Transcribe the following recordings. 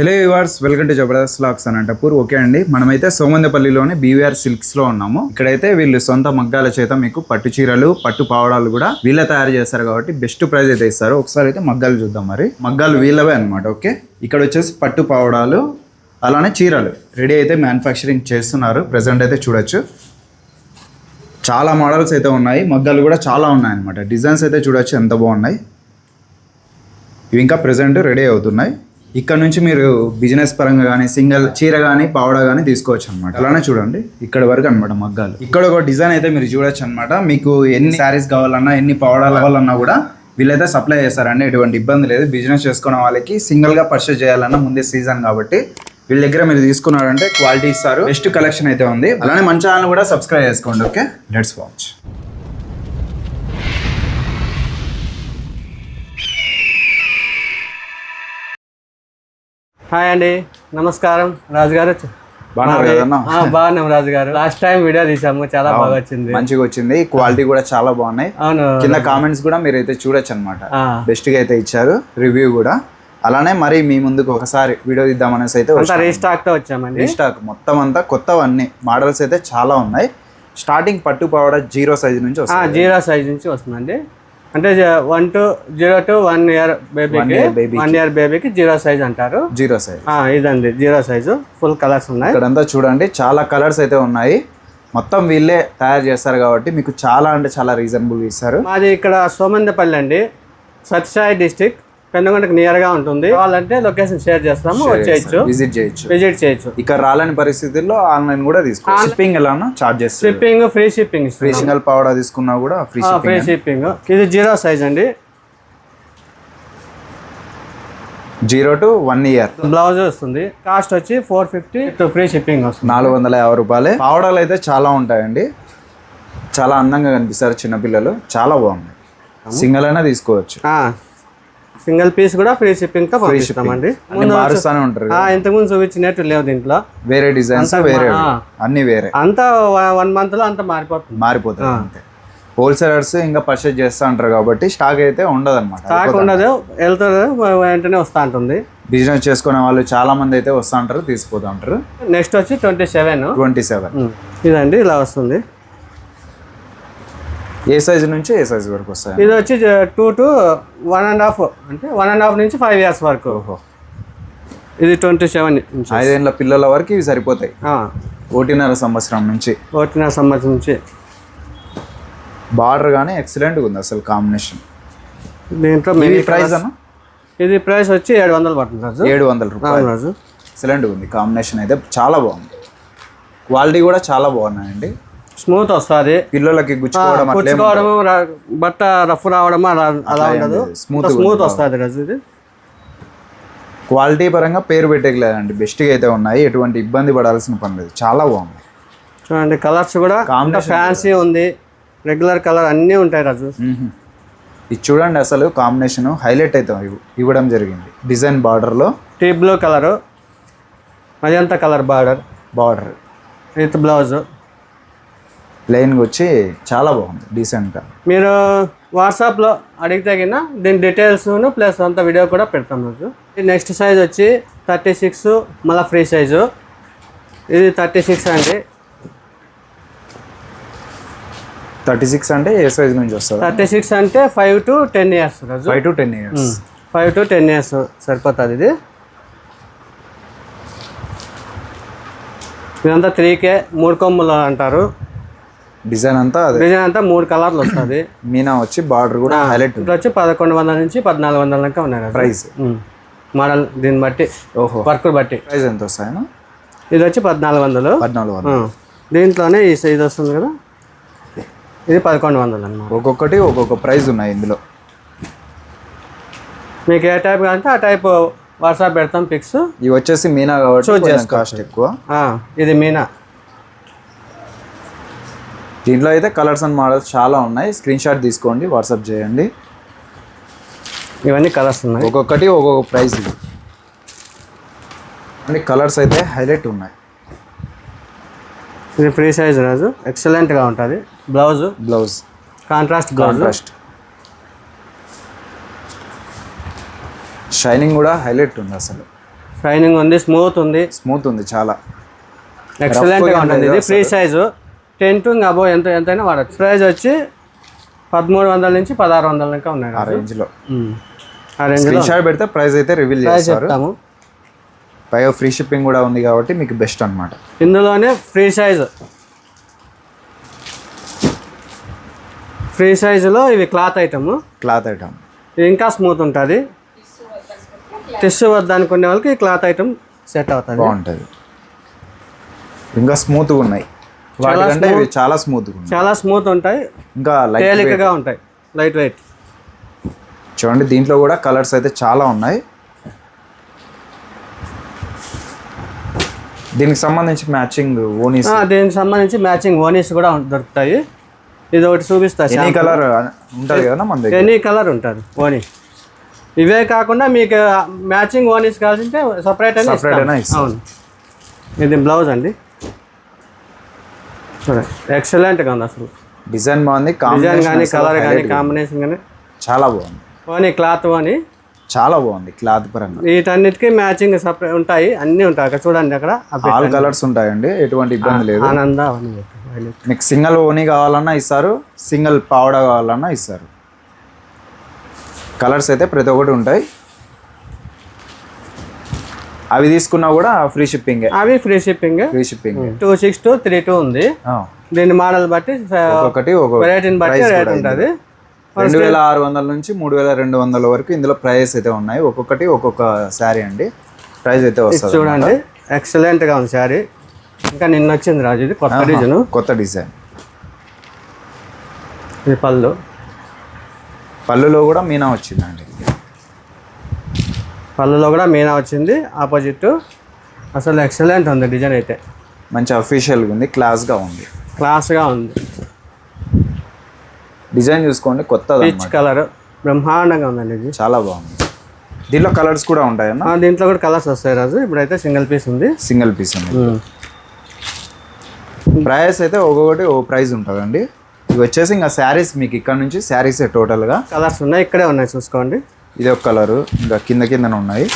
Hello yours welcome to Jabardast looks Anantapur okay అండి మనమైతే సోమందపల్లిలోని BVR సిల్క్స్లో ఉన్నాము. ఇక్కడైతే వీళ్ళు సొంత మగ్గాల చేత మీకు పట్టు చీరలు పట్టు పావడాలు కూడా వీళ్ళ తయారు చేస్తారు కాబట్టి బెస్ట్ ప్రైస్ అయితే ఇస్తారు. ఒకసారి అయితే మగ్గాలు చూద్దాం మరి. మగ్గాలు వీళ్ళవే అనమాట ఓకే ఇక్కడ వచ్చేసి పట్టు పావడాలు అలానే చీరలు. రెడీ అయితే మ్యానుఫ్యాక్చరింగ్ చేస్తున్నారు. ప్రెసెంట్ అయితే చూడొచ్చు. చాలా మోడల్స్ అయితే ఉన్నాయి. మగ్గాలు కూడా చాలా ఉన్నాయి అనమాట డిజైన్స్ అయితే చూడొచ్చు ఎంత బాగున్నాయి. ఇవి ఇంకా ప్రజెంట్ రెడీ అవుతున్నాయి. ఇక్కడ నుంచి మీరు బిజినెస్ పరంగా కానీ సింగిల్ చీర కానీ పావడ కానీ తీసుకోవచ్చు అనమాట అలానే చూడండి. ఇక్కడ వరకు అనమాట మగ్గాలు. ఇక్కడ ఒక డిజైన్ అయితే మీరు చూడొచ్చు అనమాట మీకు ఎన్ని శారీస్ కావాలన్నా ఎన్ని పావడాలు కావాలన్నా కూడా వీళ్ళైతే సప్లై చేస్తారండి. ఎటువంటి ఇబ్బంది లేదు. బిజినెస్ చేసుకున్న వాళ్ళకి సింగిల్గా పర్చేస్ చేయాలన్నా ముందే సీజన్ కాబట్టి వీళ్ళ దగ్గర మీరు తీసుకున్నారంటే క్వాలిటీ ఇస్తారు. బెస్ట్ కలెక్షన్ అయితే ఉంది. అలానే మన ఛానల్ కూడా సబ్స్క్రైబ్ చేసుకోండి ఓకే లెట్స్ వాచ్ హాయ్ అండి నమస్కారం. రాజు గారు బాగున్నారు మాది- కదన్నా? ఆ, బాగున్నాం రాజు గారు. లాస్ట్ టైం వీడియో తీసాము చాలా బాగా వచ్చింది. మంచిగా వచ్చింది. క్వాలిటీ కూడా చాలా బాగున్నాయి. అవును. కింద కామెంట్స్ కూడా మీరు అయితే చూడొచ్చు అనమాట బెస్ట్గా అయితే ఇచ్చారు రివ్యూ కూడా. అలానే మరి మీ ముందుకు ఒకసారి వీడియో తీద్దామనేసి అయితే రీస్టాక్తో వచ్చామండి. రీస్టాక్ మొత్తం అంతా కొత్తవన్నీ. మోడల్స్ అయితే చాలా ఉన్నాయి. స్టార్టింగ్ పట్టు పావడ జీరో సైజ్ నుంచి జీరో సైజ్ నుంచి వస్తుందండి. అంటే one two zero two one year బేబీకి. వన్ ఇయర్ బేబీకి. జీరో సైజ్ అంటారు. Zero size. ఇదండి జీరో సైజు ఫుల్ కలర్స్ ఉన్నాయి. ఇక్కడంతా చూడండి చాలా కలర్స్ అయితే ఉన్నాయి. మొత్తం వీళ్ళే తయారు చేస్తారు కాబట్టి మీకు చాలా అంటే చాలా రీజనబుల్ ఇస్తారు. మాది ఇక్కడ సోమందపల్లి అండి సత్యసాయి డిస్టిక్. పెనుగొండకు నియర్గా ఉంటుంది. కావాలంటే లొకేషన్ షేర్ చేస్తాము వచ్చేయచ్చు. విజిట్ చేయొచ్చు. విజిట్ చేయొచ్చు. ఇక్కడ రాలేని పరిస్థితుల్లో ఆన్లైన్ కూడా తీసుకోవచ్చు. షిప్పింగ్ ఎలానో charges shipping free shipping free single పావడ తీసుకున్నా కూడా ఫ్రీ ఫ్రీ షిప్పింగ్ ఇది జీరో సైజ్ అండి. Zero to one year blouse వస్తుంది. కాస్ట్ వచ్చి ఫోర్ ఫిఫ్టీ ఫ్రీ షిప్పింగ్ వస్తుంది. నాలుగు వందల యాభై రూపాయలే. పావడాలు అయితే చాలా ఉంటాయండి. చాలా అందంగా కనిపిస్తారు చిన్నపిల్లలు చాలా బాగున్నాయి సింగిల్ అయినా తీసుకోవచ్చు. సింగిల్ పీస్ కూడా ఫ్రీ షిప్పింగ్తో పంపిస్తామండి. మారుస్తూనే ఉంటారు ఆ, ఇంతకుముందు చూపించినట్టు లేవు దీంట్లో. వేరే డిజైన్స్ వేరే. అన్ని వేరే. అంతా వన్ మంత్లో అంతా మారిపోతుంది. మారిపోతాయి అంతే. హోల్సేలర్స్ ఇంకా పర్చేజ్ చేస్తూ ఉంటారు కాబట్టి స్టాక్ అయితే ఉండదు అనమాట స్టాక్ ఉండదు వెళ్తుంది వెంటనే వస్తూ ఉంటుంది. బిజినెస్ చేసుకునే వాళ్ళు చాలా మంది అయితే వస్తూ ఉంటారు తీసుకుపోతూ ఉంటారు. నెక్స్ట్ వచ్చి ట్వంటీ సెవెన్ ట్వంటీ సెవెన్ ఇదండి ఇలా వస్తుంది. ఏ సైజ్ నుంచి ఏ సైజ్ వరకు వస్తాయి? ఇది వచ్చి two to one and half అంటే వన్ అండ్ హాఫ్ నుంచి ఫైవ్ ఇయర్స్ వరకు. ఇది ట్వంటీ సెవెన్ ఐదేళ్ళ పిల్లల వరకు ఇవి సరిపోతాయి. ఒకటిన్నర సంవత్సరం నుంచి. ఒకటిన్నర సంవత్సరం నుంచి. బార్డర్ కానీ ఎక్సలెంట్గా ఉంది అసలు కాంబినేషన్ దీంట్లో ఇది మెనీ ప్రైస్ అన్న? ఇది ప్రైస్ వచ్చి ఏడు వందలు పడుతుంది రాజు. ఏడు వందల రూపాయలు. రాజు. ఎక్సలెంట్గా ఉంది. కాంబినేషన్ అయితే చాలా బాగుంది. క్వాలిటీ కూడా చాలా బాగున్నాయండి. స్మూత్ వస్తుంది. పిల్లలకి గుచ్చుకోవడం బట్ట రఫ్ రావడము అలా ఉండదు. స్మూత్ స్మూత్ వస్తుంది రాజు ఇది. క్వాలిటీ పరంగా పేరు పెట్టలేదండి బెస్ట్గా అయితే ఉన్నాయి. ఎటువంటి ఇబ్బంది పడాల్సిన పని లేదు. చాలా బాగుంది. చూడండి కలర్స్ కూడా ఫ్యాన్సీ ఉంది. రెగ్యులర్ కలర్ అన్నీ ఉంటాయి రాజు. ఇది చూడండి అసలు కాంబినేషన్. హైలైట్ అయితే ఇవ్- ఇవ్వడం జరిగింది. డిజైన్ బార్డర్లో tea blue colour magenta colour border border. With blouse ప్లెయిన్గా వచ్చి చాలా బాగుంది డీసెంట్గా మీరు వాట్సాప్లో అడిగితే కింద దీని డీటెయిల్స్ ప్లస్ అంత వీడియో కూడా పెడతాం రోజు. నెక్స్ట్ సైజ్ వచ్చి థర్టీ సిక్స్ మళ్ళీ ఫ్రీ సైజు ఇది థర్టీ సిక్స్ అండి. థర్టీ సిక్స్ అంటే ఏ సైజ్ నుంచి వస్తుంది? థర్టీ సిక్స్ అంటే ఫైవ్ టు టెన్ ఇయర్స్ రోజు. Five to ten years five to ten years సరిపోతుంది ఇది. ఇదంతా త్రీ కే మూడు కొమ్ములు అంటారు. డిజైన్ అంతా డిజైన్ అంతా మూడు కలర్లు వస్తుంది. మీనా వచ్చి బార్డర్ కూడా హైలైట్ వచ్చి పదకొండు వందల నుంచి పద్నాలుగు వందల దాకా ఉన్నాయి. ప్రైస్. మోడల్ దీన్ని బట్టి ఓహో. వర్క్ బట్టి. ప్రైస్ ఎంత వస్తాయన ఇది వచ్చి పద్నాలుగు వందలు. పద్నాలుగు వందలు. దీంట్లోనే ఈ సైజ్ వస్తుంది కదా. ఇది పదకొండు వందలు అన్నమాట. ఒక్కొక్కటి ఒక్కొక్క ప్రైస్ ఉన్నాయి ఇందులో. మీకు ఏ టైప్ కావాలంటే ఆ టైప్ వాట్సాప్ పెడతాం పిక్స్ ఇవి వచ్చేసి మీనా కాబట్టి కాస్ట్ ఎక్కువ. ఇది మీనా. దీంట్లో అయితే కలర్స్ అండ్ మోడల్స్ చాలా ఉన్నాయి. స్క్రీన్ షాట్ తీసుకోండి వాట్సాప్ చేయండి. ఇవన్నీ కలర్స్ ఉన్నాయి. ఒక్కొక్కటి ఒక్కొక్క ప్రైస్ ఇది. అంటే కలర్స్ అయితే హైలైట్ ఉన్నాయి. ఇది ఫ్రీ సైజ్ రాజు. ఎక్సలెంట్గా ఉంటుంది. Blouse blouse contrast contrast shining కూడా హైలైట్ ఉంది అసలు. షైనింగ్ ఉంది స్మూత్ ఉంది. స్మూత్ ఉంది చాలా. ఎక్సలెంట్గా Rough గా ఉంటుంది. ఇది free size. Ten to above ఎంత ఎంతైనా వాడచ్చు. ప్రైస్ వచ్చి పదమూడు వందల నుంచి పదహారు వందల ఇంకా ఉన్నాయి ఆ రాజు. రేంజ్లో ఉమ్. ఆ రేంజ్ స్క్రీన్ షాట్ పెడితే ప్రైస్ అయితే రివీల్ చెప్తాము. పైగా ఫ్రీ షిప్పింగ్ కూడా ఉంది కాబట్టి మీకు బెస్ట్ అన్నమాట. ఇందులోనే ఫ్రీ సైజు ఫ్రీ సైజులో ఇవి క్లాత్ ఐటమ్ క్లాత్ ఐటమ్ ఇది ఇంకా స్మూత్ ఉంటుంది. టిష్యూ వద్ద అనుకునే వాళ్ళకి ఈ క్లాత్ ఐటమ్ సెట్ అవుతుంది. బాగుంటుంది. ఇంకా స్మూత్గా ఉన్నాయి. వాటికంటే ఇవి చాలా ఉన్నాయి చాలా స్మూత్ ఉంటాయి. ఇంకా తేలికగా ఉంటాయి. లైట్ వెయిట్ చూడండి దీంట్లో కూడా కలర్స్ అయితే చాలా ఉన్నాయి. దీనికి సంబంధించి మ్యాచింగ్ ఓనీస్. దీనికి సంబంధించి మ్యాచింగ్ ఓనీస్ కూడా దొరుకుతాయి. ఇది ఒకటి చూపిస్తా ఎనీ కలర్ ఉంటుంది కదా మన దగ్గర? ఎనీ కలర్ ఉంటుంది ఓనీ ఇవే కాకుండా మీకు మ్యాచింగ్ ఓనీస్ కావాల్సింటే సపరేట్ అయినా. అవును. ఇది బ్లౌజ్ అండి. ఎక్సలెంట్గా ఉంది అసలు. డిజైన్ బాగుంది డిజైన్ కాంబినేషన్ కానీ కలర్ కానీ. కాంబినేషన్ కానీ చాలా బాగుంది. ఓనీ క్లాత్ ఓనీ. చాలా బాగుంది క్లాత్ పరంగా. వీటన్నిటికీ మ్యాచింగ్ సపరేట్ ఉంటాయి అన్నీ ఉంటాయి అక్కడ చూడండి అక్కడ. ఆల్ కలర్స్ ఉంటాయండి ఎటువంటి ఇబ్బంది లేదు. ఆనంద. మీకు సింగిల్ ఓనీ కావాలన్నా ఇస్తారు సింగిల్ పావడ కావాలన్నా ఇస్తారు. కలర్స్ అయితే ప్రతి ఒక్కటి ఉంటాయి. అవి తీసుకున్నా కూడా ఫ్రీ షిప్పింగ్ అవి free shipping free shipping two six two three two ఉంది. దీని మోడల్ బట్టి ఒక్కొక్కటి ఒక వెరైటీని బట్టి రేట్ ఉంటుంది. రెండు వేల ఆరు వందల నుంచి మూడు వేల రెండు వందల వరకు ఇందులో ప్రైస్ అయితే ఉన్నాయి. ఒక్కొక్కటి ఒక్కొక్క శారీ అండి. ప్రైస్ అయితే వస్తుంది చూడండి. ఎక్సలెంట్గా ఉంది శారీ ఇంకా నిన్న వచ్చింది రాజు ఇది కొత్త డిజైన్. కొత్త డిజైన్. ఇది పళ్ళు. పళ్ళులో కూడా మీనా వచ్చిందండి. పళ్ళులో కూడా మీనా వచ్చింది. ఆపోజిట్ అసలు ఎక్సలెంట్ ఉంది డిజైన్ అయితే. మంచి అఫీషియల్గా ఉంది క్లాస్గా ఉంది. క్లాస్గా ఉంది. డిజైన్ చూసుకోండి కొత్తది పీచ్ కలర్ బ్రహ్మాండంగా ఉందండి ఇది. చాలా బాగుంది. దీంట్లో కలర్స్ కూడా ఉంటాయన్న దీంట్లో కూడా కలర్స్ వస్తాయి రాజు. ఇప్పుడైతే సింగిల్ పీస్ ఉంది. సింగిల్ పీస్ అండి ప్రైస్ అయితే ఒక్కొక్కటి ఓ ప్రైస్ ఉంటుందండి. ఇవి వచ్చేసి ఇంకా శారీస్ మీకు ఇక్కడ నుంచి శారీస్ టోటల్గా కలర్స్ ఉన్నాయి ఇక్కడే ఉన్నాయి చూసుకోండి. ఇది ఒక కలరు ఇంకా కింద కిందన ఉన్నాయి.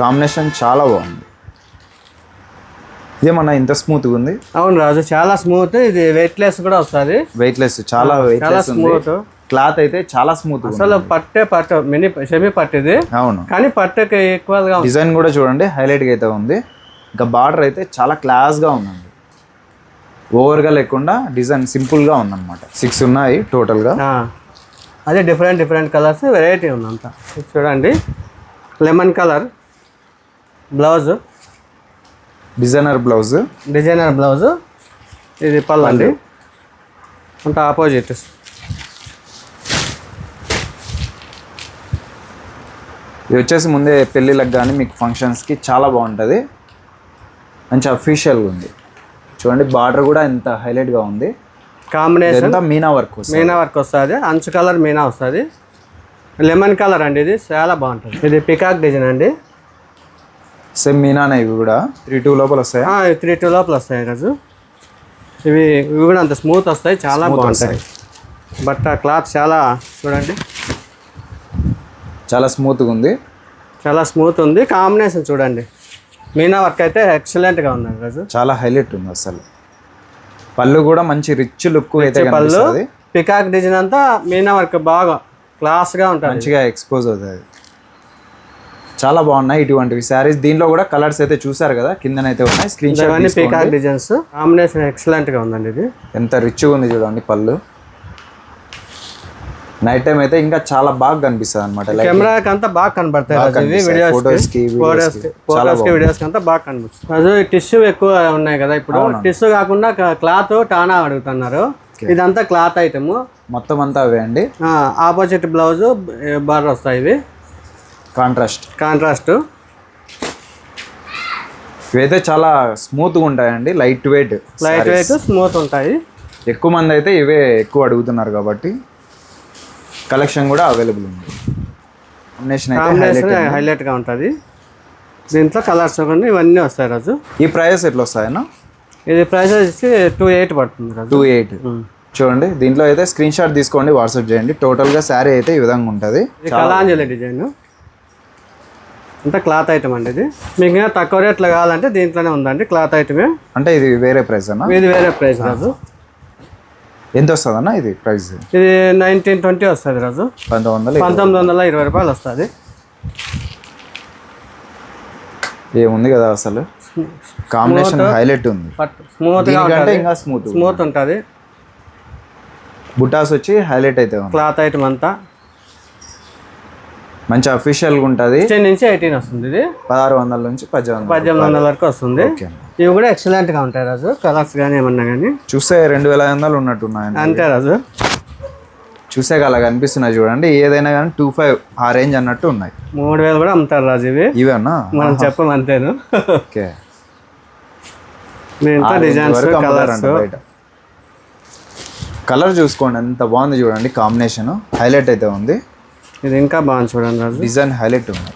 కాంబినేషన్ చాలా బాగుంది. ఇదేమన్నా ఇంత స్మూత్గా ఉంది. అవును రాజు చాలా స్మూత్ ఇది వెయిట్లెస్ కూడా వస్తుంది. వెయిట్లెస్ చాలా చాలా స్మూత్ క్లాత్ అయితే చాలా స్మూత్ అసలు పట్టే పట్టు మినీ సెమీ పట్టు ఇది అవును. కానీ పట్టుకి ఉంది డిజైన్ కూడా చూడండి హైలైట్గా అయితే ఉంది. ఇంకా బార్డర్ అయితే చాలా క్లాస్గా ఉందండి. ఓవర్గా లేకుండా డిజైన్ సింపుల్గా ఉందన్నమాట. సిక్స్ ఉన్నాయి టోటల్గా అదే డిఫరెంట్ డిఫరెంట్ కలర్స్ వెరైటీ ఉందంతా చూడండి. Lemon colour blouse designer blouse designer blouse ఇది పళ్ళు అండి అంత ఆపోజిట్ ఇది వచ్చేసి ముందే పెళ్ళిళ్ళకి కానీ మీకు ఫంక్షన్స్కి చాలా బాగుంటుంది. మంచి అఫీషియల్గా ఉంది. చూడండి బార్డర్ కూడా ఎంత హైలైట్గా ఉంది. కాంబినేషన్ మీనా వర్క్ వస్తుంది. మీనా వర్క్ వస్తుంది. అంచు కలర్ మీనా వస్తుంది. లెమన్ కలర్ అండి ఇది. చాలా బాగుంటుంది. ఇది పికాక్ డిజైన్ అండి. సేమ్ మీనానే ఇవి కూడా. త్రీ టూ లోపల వస్తాయా? త్రీ టూ లోపల వస్తాయి రోజు ఇవి ఇవి కూడా అంత స్మూత్ వస్తాయి. చాలా బాగుంటాయి. బట్ ఆ క్లాత్ చాలా చూడండి. చాలా స్మూత్గా ఉంది. చాలా స్మూత్ ఉంది. కాంబినేషన్ చూడండి. మీనా వర్క్ అయితే ఎక్సలెంట్గా ఉంది రోజు చాలా హైలైట్ ఉంది అసలు. పళ్ళు కూడా మంచి రిచ్ లుక్ అయితే పళ్ళు పికాక్ డిజైన్ అంతా మీనా వర్క్ బాగా క్లాస్గా ఉంటుంది. మంచిగా ఎక్స్పోజ్ అవుతుంది చాలా బాగున్నాయి ఇటువంటివి శారీస్ దీంట్లో కూడా కలర్స్ అయితే చూసారు కదా? కిందనైతే ఉన్నాయి. స్క్రీన్ షాట్ డిజైన్స్ కాంబినేషన్ ఎక్సలెంట్గా ఉందండి ఇది. ఎంత రిచ్గా ఉంది చూడండి పళ్ళు. నైట్ టైం అయితే ఇంకా చాలా బాగా కనిపిస్తుంది అనమాట లైక్ కెమెరాకి అంతా బాగా కనబడతాయి. వీడియోస్కి, ఫోటోస్ వీడియోస్ అంతా బాగా కనిపిస్తుంది. రాజు టిష్యూ ఎక్కువ ఉన్నాయి కదా ఇప్పుడు. టిష్యూ కాకుండా క్లాత్ టానా అడుగుతున్నారు. ఇదంతా క్లాత్ ఐటమ్ మొత్తం అంతా అవే అండి. ఆపోజిట్ బ్లౌజ్ బార్ వస్తాయి ఇవి. కాంట్రాస్ట్ కాంట్రాస్ట్ ఇవైతే చాలా స్మూత్గా ఉంటాయండి light weight light weight smooth ఉంటాయి. ఎక్కువ మంది అయితే ఇవే ఎక్కువ అడుగుతున్నారు కాబట్టి. కలెక్షన్ కూడా అవైలబుల్ ఉంది. కాంబినేషన్ అయితే కాంబినేషన్ highlight ఉంది. హైలైట్గా ఉంటుంది. దీంట్లో కలర్స్ కొన్ని ఇవన్నీ వస్తాయి రాజు. ఈ ప్రైస్ ఎట్లా వస్తాయన్నా? ఇది ప్రైస్ వచ్చి టూ ఎయిట్ పడుతుంది రాజు. టూ ఎయిట్ చూడండి దీంట్లో అయితే స్క్రీన్ షాట్ తీసుకోండి వాట్సాప్ చేయండి. టోటల్గా శారీ అయితే ఈ విధంగా ఉంటుంది. ఇది కలాంజలి డిజైన్ అంతా క్లాత్ ఐటమ్ అండి ఇది. మీకు తక్కువ రేట్లో కావాలంటే దీంట్లోనే ఉందండి క్లాత్ ఐటమే అంటే ఇది వేరే ప్రైస్ అన్న? ఇది వేరే ప్రైస్ రాజు. ఎంత వస్తుంది అన్న ఇది ప్రైస్? ఇది నైన్టీన్ ట్వంటీ వస్తుంది రాజు. పంతొమ్మిది వందలు పంతొమ్మిది వందల ఇరవై రూపాయలు వస్తుంది. ఏముంది కదా అసలు? కాంబినేషన్ హైలైట్ ఉంది. ఉంటుంది. ఇంకా స్మూత్ స్మూత్ ఉంటుంది. బుటాస్ వచ్చి హైలైట్ అయితే ఉంది. క్లాత్ ఐటమ్ అంతా. మంచి అఫీషియల్గా ఉంటుంది. సిక్స్టీన్ నుంచి ఎయిటీన్ వస్తుంది ఇది. పదహారు వందల నుంచి పద్దెనిమిది పద్దెనిమిది వందల వరకు వస్తుంది. ఇవి కూడా ఎక్సలెంట్గా ఉంటాయి రాజు. కలర్స్ కానీ ఏమన్నా కానీ చూస్తే రెండు వేల ఐదు వందలు ఉన్నట్టున్నాయి అంతే రాజు. చూసే అలా కనిపిస్తున్నాయి చూడండి. ఏదైనా కానీ టూ ఫైవ్ ఆ రేంజ్ అన్నట్టు ఉన్నాయి. మూడు వేలు కూడా అమ్ముతారు రాజు ఇవి. ఇవేనా? మనం చెప్పం అంతేను. ఓకే. డిజైన్స్ కలర్స్ కలర్ చూసుకోండి ఎంత బాగుంది చూడండి కాంబినేషన్. హైలైట్ అయితే ఉంది. ఇది ఇంకా బాగుంది చూడండి రాజు. డిజైన్ హైలైట్ ఉంది.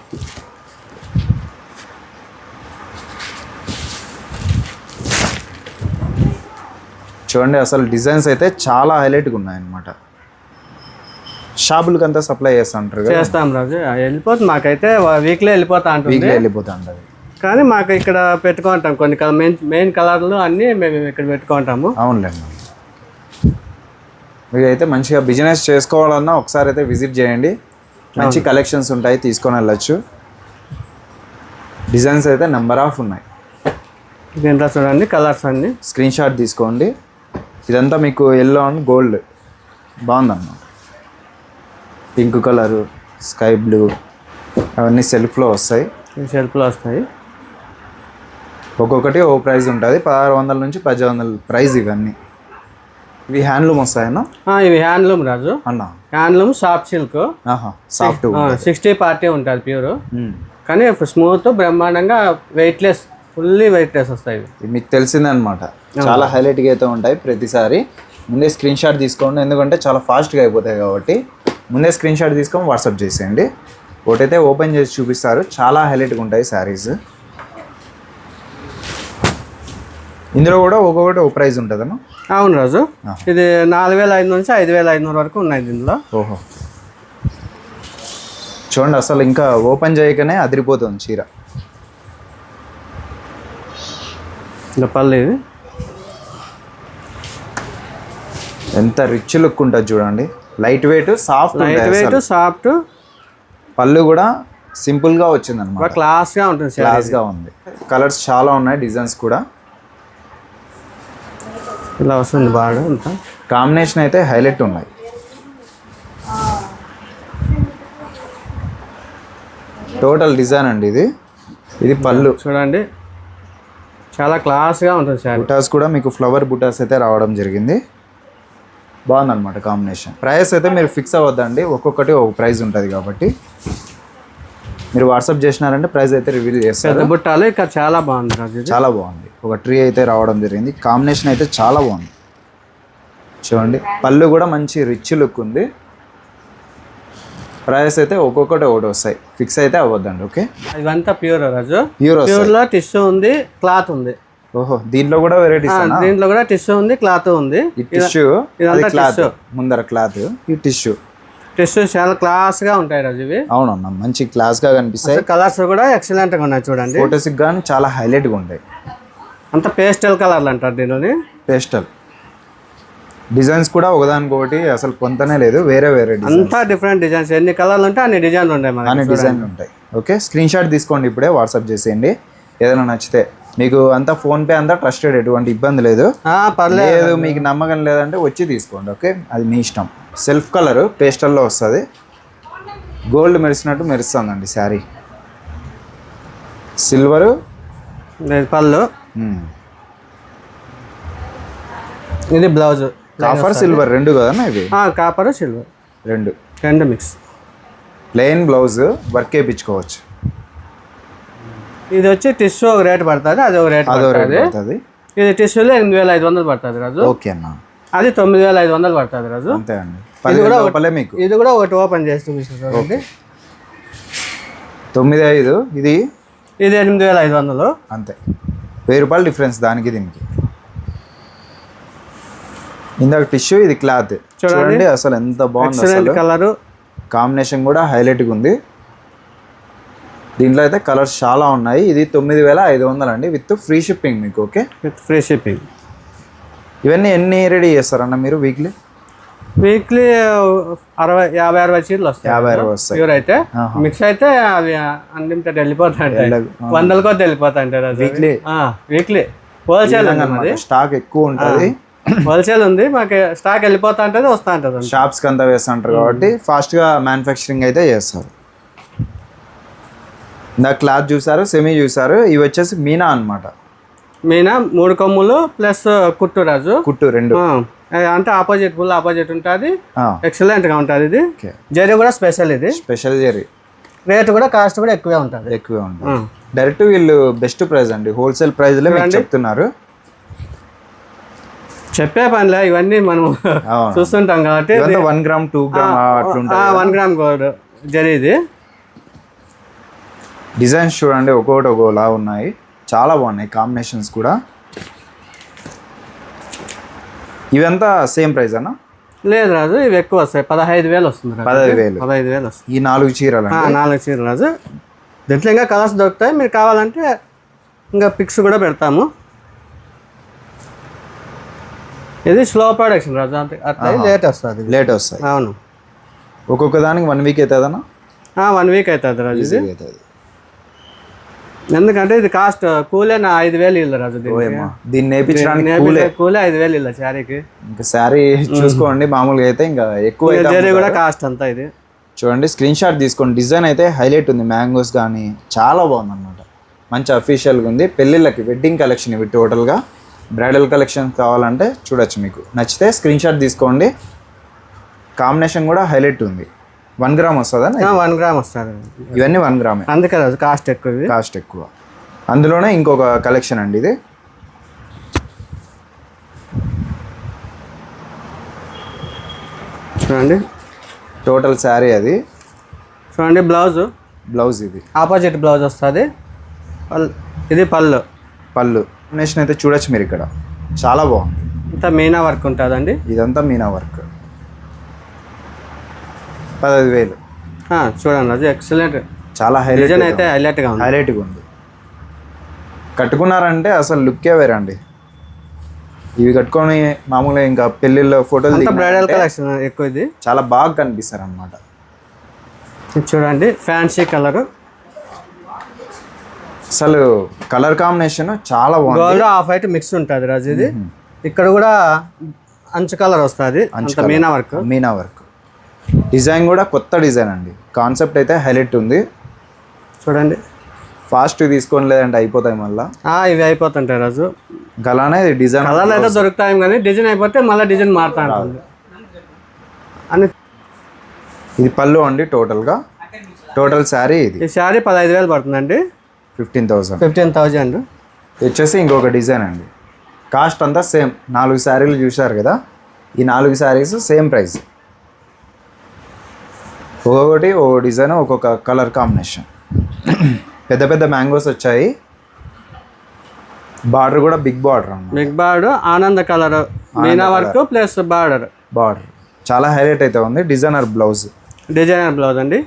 చూడండి అసలు డిజైన్స్ అయితే చాలా హైలైట్గా ఉన్నాయి అన్నమాట షాపులకి అంతా సప్లై చేస్తుంటారు చేస్తాం రాజు. వెళ్ళిపోతుంది మాకైతే వీక్లీ వెళ్ళిపోతా ఉంటుంది వీక్లీ వెళ్ళిపోతా ఉంటుంది కానీ మాకు ఇక్కడ పెట్టుకుంటాం కొన్ని మెయిన్ మెయిన్ కలర్లు అన్నీ మేము ఇక్కడ పెట్టుకుంటాము అవునులేండి. మీరైతే మంచిగా బిజినెస్ చేసుకోవాలన్నా ఒకసారి అయితే విజిట్ చేయండి. మంచి కలెక్షన్స్ ఉంటాయి తీసుకొని వెళ్ళచ్చు. డిజైన్స్ అయితే నెంబర్ ఆఫ్ ఉన్నాయి. చూడండి కలర్స్ అన్నీ. స్క్రీన్ షాట్ తీసుకోండి. ఇదంతా మీకు ఎల్లో అండ్ గోల్డ్ బాగుందన్న. పింక్ కలరు స్కై బ్లూ అవన్నీ సెల్ఫ్లో వస్తాయి. ఈ షెల్ఫ్లో వస్తాయి. ఒక్కొక్కటి ఓ ప్రైస్ ఉంటుంది పదహారు వందల నుంచి పద్దెనిమిది వందల ప్రైస్ ఇవన్నీ. ఇవి హ్యాండ్లూమ్ వస్తాయన్నా? ఇవి హ్యాండ్లూమ్ రాజు. అన్న? Handloom soft silk. Soft sixty party ఉంటుంది ప్యూర్. కానీ స్మూత్ బ్రహ్మాండంగా వెయిట్లెస్ ఫుల్లీ వెయిట్లెస్ వస్తాయి మీకు తెలిసిందనమాట. చాలా హైలైట్గా అయితే ఉంటాయి ప్రతిసారి. ముందే స్క్రీన్ షాట్ తీసుకోండి. ఎందుకంటే చాలా ఫాస్ట్గా అయిపోతాయి కాబట్టి. ముందే స్క్రీన్ షాట్ తీసుకొని వాట్సాప్ చేసేయండి. ఒకటైతే ఓపెన్ చేసి చూపిస్తారు. చాలా హైలైట్గా ఉంటాయి శారీస్ ఇందులో కూడా ఒక్కొక్కటి ఒక ప్రైస్ ఉంటుందమ్మా అవును రాజు. ఇది నాలుగు వేల ఐదు నుంచి ఐదు వేల ఐదునూరు వరకు ఉన్నాయి దీనిలో. ఓహో. చూడండి అసలు ఇంకా ఓపెన్ చేయకనే అదిరిపోతుంది చీర. ఇంకా ఇది ఎంత రిచ్ లుక్ ఉంటుంది చూడండి. Light weight soft light weight soft పళ్ళు కూడా సింపుల్గా వచ్చింది అనమాట క్లాస్గా ఉంటుంది క్లాస్గా ఉంది. కలర్స్ చాలా ఉన్నాయి డిజైన్స్ కూడా. ఇలా వస్తుంది బాగా అంతా. కాంబినేషన్ అయితే హైలైట్ ఉన్నాయి. టోటల్ డిజైన్ అండి ఇది. ఇది పళ్ళు. చూడండి. చాలా క్లాస్గా ఉంటుంది శారీ. బుటాస్ కూడా మీకు ఫ్లవర్ బుటాస్ అయితే రావడం జరిగింది. బాగుందన్నమాట కాంబినేషన్. ప్రైస్ అయితే మీరు ఫిక్స్ అవ్వద్దండి. ఒక్కొక్కటి ఒక ప్రైస్ ఉంటుంది కాబట్టి. మీరు వాట్సాప్ చేసినారంటే ప్రైస్ అయితే రివీల్ చేస్తారు. బుట్టాలు ఇక్కడ చాలా బాగుంది చాలా బాగుంది. ఒక ట్రీ అయితే రావడం జరిగింది. కాంబినేషన్ అయితే చాలా బాగుంది. చూడండి పళ్ళు కూడా మంచి రిచ్ లుక్ ఉంది. ప్రైస్ అయితే ఒక్కొక్కటి ఒకటి వస్తాయి. ఫిక్స్ అయితే అవ్వద్దండి ఓకే? ఇవంతా ప్యూర్ రాజు. ప్యూర్ ప్యూర్లో టిష్యూ ఉంది క్లాత్ ఉంది. ఓహో దీంట్లో కూడా వెరైటీస్ దీంట్లో కూడా టిష్యూ ఉంది క్లాత్ ఉంది. ఈ టిష్యూ. ముందర క్లాత్ ఈ టిష్యూ. టిష్యూ చాలా క్లాస్గా ఉంటాయి రాజు ఇవి. అవునన్న మంచి క్లాస్గా కనిపిస్తాయి కలర్స్ కూడా ఎక్సలెంట్గా ఉన్నాయి చూడండి. ఫోటోస్ కానీ చాలా హైలైట్గా ఉంటాయి. అంత పేస్టల్ కలర్లు అంటారు దీనిని పేస్టల్. డిజైన్స్ కూడా ఒకదానికొకటి అసలు పొంతనే లేదు వేరే వేరే అంతా డిఫరెంట్ డిజైన్స్. ఎన్ని కలర్లు ఉంటే అన్ని డిజైన్లు ఉంటాయి మనకి అనే డిజైన్లు ఉంటాయి. ఓకే స్క్రీన్ షాట్ తీసుకోండి ఇప్పుడే వాట్సాప్ చేసేయండి. ఏదైనా నచ్చితే. మీకు అంతా ఫోన్పే అంతా ట్రస్టెడ్ ఎటువంటి ఇబ్బంది లేదు. పర్లేదు. లేదు మీకు నమ్మకం లేదంటే వచ్చి తీసుకోండి ఓకే? అది మీ ఇష్టం. సెల్ఫ్ కలర్ పేస్టల్లో వస్తుంది. గోల్డ్ మెరిసినట్టు మెరుస్తుందండి శారీ. సిల్వరు ఇది పళ్ళు. ఇది బ్లౌజ్ కాఫర్ సిల్వర్ రెండు కదన్నా ఇవి? కాపర్ సిల్వర్ రెండు. రెండు మిక్స్ ప్లెయిన్ బ్లౌజ్ వర్క్ వేయించుకోవచ్చు ఇది వచ్చి టిష్యూ ఒక రేట్ పడుతుంది అది ఒక రేట్ పడుతుంది. ఇది టిష్యూలో ఎనిమిది వేల ఐదు వందలు పడుతుంది రాజు. ఓకే అన్న. అది తొమ్మిది వేల ఐదు వందలు పడుతుంది రాజు. అంతే అండి. పది లోపలే మీకు. ఇది కూడా ఒకటి ఓపెన్ చేసి చూపిస్తుంది తొమ్మిది ఐదు ఇది? ఇది ఎనిమిది వేల ఐదు వందలు. అంతే. వెయ్యి రూపాయలు డిఫరెన్స్ దానికి దీనికి. ఇందాక టిష్యూ ఇది క్లాత్ చూడండి. అసలు ఎంత బాగుంది కలరు కాంబినేషన్ కూడా హైలైట్గా ఉంది. దీంట్లో అయితే కలర్స్ చాలా ఉన్నాయి. ఇది తొమ్మిది వేల ఐదు వందలు అండి. విత్ ఫ్రీ షిప్పింగ్ మీకు ఓకే? With free shipping. ఇవన్నీ ఎన్ని రెడీ చేస్తారన్న మీరు వీక్లీ? వీక్లీ అరవై యాభై అరవై చీరలు వస్తాయి. యాభై అరవై వస్తాయి. ప్యూర్ అయితే. మిక్స్ అయితే అవి అన్లిమిటెడ్ వెళ్ళిపోతాయి వెళ్ళ- వందల కొద్ది వెళ్ళిపోతాయి Weekly? వీక్లీ? హోల్సేల్ స్టాక్ ఎక్కువ ఉంటుంది. హోల్సేల్ ఉంది. మాకు స్టాక్ వెళ్ళిపోతా ఉంటుంది వస్తా ఉంటుంది షాప్స్కి అంతా వేస్తుంటారు కాబట్టి ఫాస్ట్గా మ్యానుఫ్యాక్చరింగ్ అయితే చేస్తారు. ఇందాక క్లాత్ చూసారు సెమీ చూసారు ఇవి వచ్చేసి మీనా అన్నమాట. మీనా మూడు కొమ్ములు ప్లస్ కుట్టురాజు కుట్టు రెండు. అంటే ఆపోజిట్ ఫుల్ ఆపోజిట్ ఉంటుంది. ఎక్సలెంట్గా ఉంటుంది ఇది. జరీ కూడా స్పెషల్ ఇది. స్పెషల్ జెరీ రేట్ కూడా కాస్ట్ కూడా ఎక్కువే ఉంటుంది. ఎక్కువే ఉంటుంది. డైరెక్ట్ వీళ్ళు బెస్ట్ ప్రైస్ అండి. హోల్సేల్ ప్రైస్లో చెప్తున్నారు. చెప్పే పనిలే ఇవన్నీ మనం. చూస్తుంటాం కాబట్టి. One gram two gram one gram gold zari ఇది. డిజైన్స్ చూడండి ఒక్కొక్కటి ఒక్కోలా ఉన్నాయి. చాలా బాగున్నాయి కాంబినేషన్స్ కూడా. ఇవంతా సేమ్ ప్రైస్ అన్న? లేదు రాజు ఇవి ఎక్కువ వస్తాయి. పదహైదు వేలు వస్తుంది. పదహైదు వేలు. పదహైదు వేలు వస్తుంది. ఈ నాలుగు చీరలు నాలుగు చీరలు రాజు. దీంట్లో ఇంకా కలర్స్ దొరుకుతాయి. మీరు కావాలంటే ఇంకా పిక్స్ కూడా పెడతాము. ఇది స్లో ప్రొడక్షన్ రాజు అంతే. అట్లా లేట్ వస్తుంది. లేట్ వస్తాయి. అవును. ఒక్కొక్క దానికి వన్ వీక్ అవుతుందన్నా? వన్ వీక్ అవుతుంది రాజు ఇది. అవుతుంది. ఎందుకంటే ఇది కాస్ట్ కూలే నా ఐదు వేలు ఇల్లు రాజు దీన్ని నేర్పించడానికి నేర్పించే కూలే. ఐదు వేలు ఇల్లు శారీకి. ఇంకా శారీ చూసుకోండి మామూలుగా అయితే ఇంకా ఎక్కువ జరీ కూడా కాస్ట్ అంతా ఇది. చూడండి స్క్రీన్ షాట్ తీసుకోండి. డిజైన్ అయితే హైలైట్ ఉంది మ్యాంగోస్ కానీ చాలా బాగుంది అనమాట మంచి అఫీషియల్గా ఉంది. పెళ్ళిళ్ళకి వెడ్డింగ్ కలెక్షన్ ఇవి టోటల్గా బ్రైడల్ కలెక్షన్ కావాలంటే చూడొచ్చు మీకు. నచ్చితే స్క్రీన్ షాట్ తీసుకోండి. కాంబినేషన్ కూడా హైలైట్ ఉంది. వన్ గ్రామ్ వస్తుందా? వన్ గ్రామ్ వస్తుంది. ఇవన్నీ వన్ గ్రామే. అందుకే కాస్ట్ ఎక్కువ ఇది కాస్ట్ ఎక్కువ. అందులోనే ఇంకొక కలెక్షన్ అండి ఇది. చూడండి. టోటల్ శారీ అది. చూడండి బ్లౌజ్. బ్లౌజ్ ఇది. ఆపోజిట్ బ్లౌజ్ వస్తుంది. పల్- ఇది పళ్ళు. పళ్ళు. కాంబినేషన్ అయితే చూడొచ్చు మీరు ఇక్కడ. చాలా బాగుంది. ఇంత మీనా వర్క్ ఉంటుందండి. ఇదంతా మీనా వర్క్. పదహైదు వేలు. చూడండి అది ఎక్సలెంట్ చాలా హైలైట్ అయితే హైలైట్గా ఉంది. హైలైట్గా ఉంది. కట్టుకున్నారంటే అసలు లుక్కే వేరండి. ఇవి కట్టుకొని మామూలుగా ఇంకా పెళ్ళిళ్ళలో ఫోటోలు బ్రైడల్ కలెక్షన్ ఎక్కువ ఇది? చాలా బాగా కనిపిస్తారు అనమాట చూడండి ఫ్యాన్సీ కలర్ అసలు కలర్ కాంబినేషన్ చాలా బాగుంది. గోల్డ్ ఆఫ్ వైట్ మిక్స్ ఉంటుంది రాజు ఇది. ఇక్కడ కూడా అంచు కలర్ వస్తుంది. Meena work. Meena work. Design కూడా కొత్త డిజైన్ అండి. కాన్సెప్ట్ అయితే హైలైట్ ఉంది. చూడండి. ఫాస్ట్ తీసుకొని లేదంటే అయిపోతాయి మళ్ళీ. ఇవి అయిపోతుంటాయి రాజు. అలానే డిజైన్ కలర్లు అయితే దొరుకుతాయి కానీ డిజైన్ అయిపోతే మళ్ళీ డిజైన్ మారుతా అని ఇది పళ్ళు అండి టోటల్గా. టోటల్ శారీ ఇది. ఈ శారీ పదహైదు వేలు పడుతుందండి. Fifteen thousand. Fifteen thousand. వచ్చేసి ఇంకొక డిజైన్ అండి. కాస్ట్ అంతా సేమ్. నాలుగు శారీలు చూశారు కదా? ఈ నాలుగు శారీస్ సేమ్ ప్రైస్. ఒక్కొక్కటి ఓ డిజైన్ ఒక్కొక్క కలర్ కాంబినేషన్. పెద్ద పెద్ద మ్యాంగోస్ వచ్చాయి. బార్డర్ కూడా బిగ్ బార్డర్ బిగ్ బార్డ్ ఆనంద colour meena work plus border. Border. చాలా హైలైట్ అయితే ఉంది. Designer blouse. డిజైనర్ బ్లౌజ్ అండి.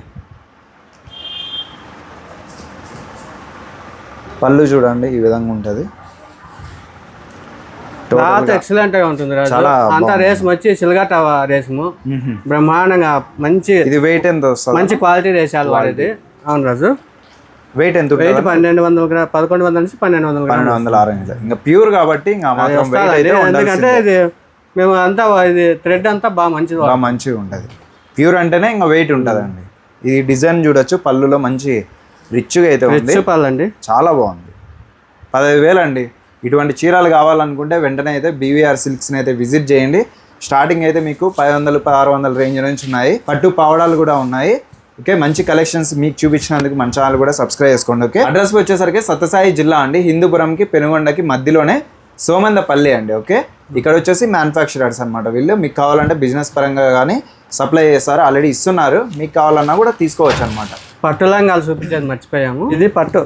పళ్ళు చూడండి ఈ విధంగా ఉంటుంది. క్లాత్ ఎక్సలెంట్గా ఉంటుంది రాజు. చాలా అంత రేసం వచ్చి సిల్గట రేసము. బ్రహ్మాండంగా మంచి ఇది వెయిట్ ఎంత వస్తుంది? మంచి క్వాలిటీ రేసాలు వాడేది. అవును రాజు. వెయిట్ ఎంత వెయిట్ పన్నెండు వందల గ్రా పదకొండు వందల నుంచి పన్నెండు వందల పన్నెండు వందల ఆరెంజ్ ఇంకా ప్యూర్ కాబట్టి ఎందుకంటే ఇది మేము అంతా ఇది థ్రెడ్ అంతా బాగా మంచిది బాగా మంచిగా ఉంటుంది. ప్యూర్ అంటేనే ఇంకా వెయిట్ ఉంటుందండి. ఇది డిజైన్ చూడొచ్చు. పళ్ళులో మంచి రిచ్గా అయితే ఉంది. చూపాలండి చాలా బాగుంది. పదహైదు వేలు అండి ఇటువంటి చీరలు కావాలనుకుంటే వెంటనే అయితే బీవీఆర్ సిల్క్స్ని అయితే విజిట్ చేయండి. స్టార్టింగ్ అయితే మీకు పది వందలు పదహారు వందల రేంజ్ నుంచి ఉన్నాయి. పట్టు పావడాలు కూడా ఉన్నాయి. ఓకే మంచి కలెక్షన్స్ మీకు చూపించినందుకు మన ఛానల్ కూడా సబ్స్క్రైబ్ చేసుకోండి ఓకే అడ్రస్ వచ్చేసరికి సత్యసాయి జిల్లా అండి. హిందూపురంకి పెనుగొండకి మధ్యలోనే సోమందపల్లి అండి ఓకే ఇక్కడ వచ్చేసి మ్యానుఫ్యాక్చరర్స్ అనమాట వీళ్ళు. మీకు కావాలంటే బిజినెస్ పరంగా కానీ సప్లై చేస్తారు. ఆల్రెడీ ఇస్తున్నారు. మీకు కావాలన్నా కూడా తీసుకోవచ్చు అనమాట పట్టు లంగాలు చూపించేది మర్చిపోయాము. ఇది పట్టు.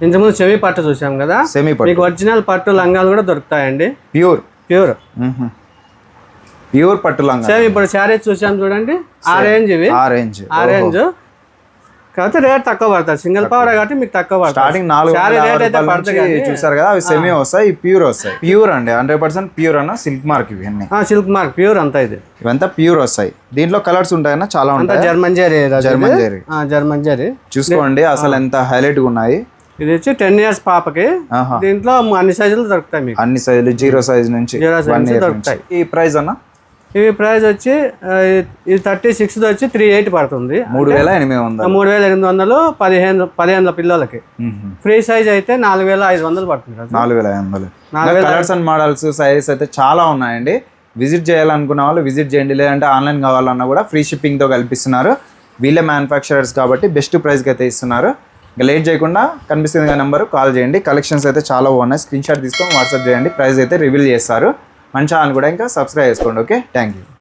ఇంతకుముందు చెవి పట్టు చూసాం కదా? సెమీ పట్టు. మీకు ఒరిజినల్ పట్టు లంగాలు కూడా దొరుకుతాయండి. ప్యూర్. ప్యూర్. ప్యూర్ పట్టు లంగా సేమ్ ఇప్పుడు శారీస్ చూసాం చూడండి. ఆ రేంజ్ ఇవి. ఆరెంజ్ ఆ రేంజ్. కాకపోతే రేట్ తక్కువ పడుతుంది సింగిల్ పవర్ కాబట్టి మీకు తక్కువ పడుతుంది స్టార్టింగ్ నాలుగు రేట్ అయితే పడుతుంది చూసారు కదా అవి సెమీ వస్తాయి ప్యూర్ వస్తాయి. ప్యూర్ అండి హండ్రెడ్ పర్సెంట్ ప్యూర్ అన్న సిల్క్ మార్క్ ఇవన్నీ సిల్క్ మార్క్ ప్యూర్ అంతా ఇది. ఇవంతా ప్యూర్ వస్తాయి. దీంట్లో కలర్స్ ఉంటాయన్నా చాలా ఉంటాయి. German zari German zari. German zari. చూసుకోండి అసలు ఎంత హైలైట్గా ఉన్నాయి. ఇది వచ్చి టెన్ ఇయర్స్ పాపకి. దీంట్లో అన్ని సైజులు దొరుకుతాయి మీకు. అన్ని సైజులు జీరో సైజ్ నుంచి నుంచి ఇయర్ దొరుకుతాయి. ఈ ప్రైస్ అన్న? ఇవి ప్రైస్ వచ్చి ఇది థర్టీ సిక్స్ వచ్చి త్రీ ఎయిట్ పడుతుంది. మూడు వేల ఎనిమిది వందలు. మూడు వేల ఎనిమిది వందలు పదిహేను పదిహేనుల పిల్లలకి. ఫ్రీ సైజ్ అయితే నాలుగు వేల ఐదు వందలు పడుతుంది నాలుగు వేల ఐదు వందలు. నాలుగు కలర్స్ అండ్ మోడల్స్ సైజెస్ అయితే చాలా ఉన్నాయండి. విజిట్ చేయాలనుకున్న వాళ్ళు విజిట్ చేయండి. లేదంటే ఆన్లైన్ కావాలన్నా కూడా ఫ్రీ షిప్పింగ్తో కల్పిస్తున్నారు. వీళ్ళే మ్యానుఫ్యాక్చరర్స్ కాబట్టి బెస్ట్ ప్రైస్కి అయితే ఇస్తున్నారు. ఇంకా లేట్ చేయకుండా కనిపిస్తుంది నెంబర్ కాల్ చేయండి. కలెక్షన్స్ అయితే చాలా బాగున్నాయి. స్క్రీన్ షాట్ తీసుకొని వాట్సాప్ చేయండి. ప్రైస్ అయితే రివీల్ చేస్తారు. మన ఛానల్ కూడా ఇంకా సబ్స్క్రైబ్ చేసుకోండి. ఓకే? Thank you.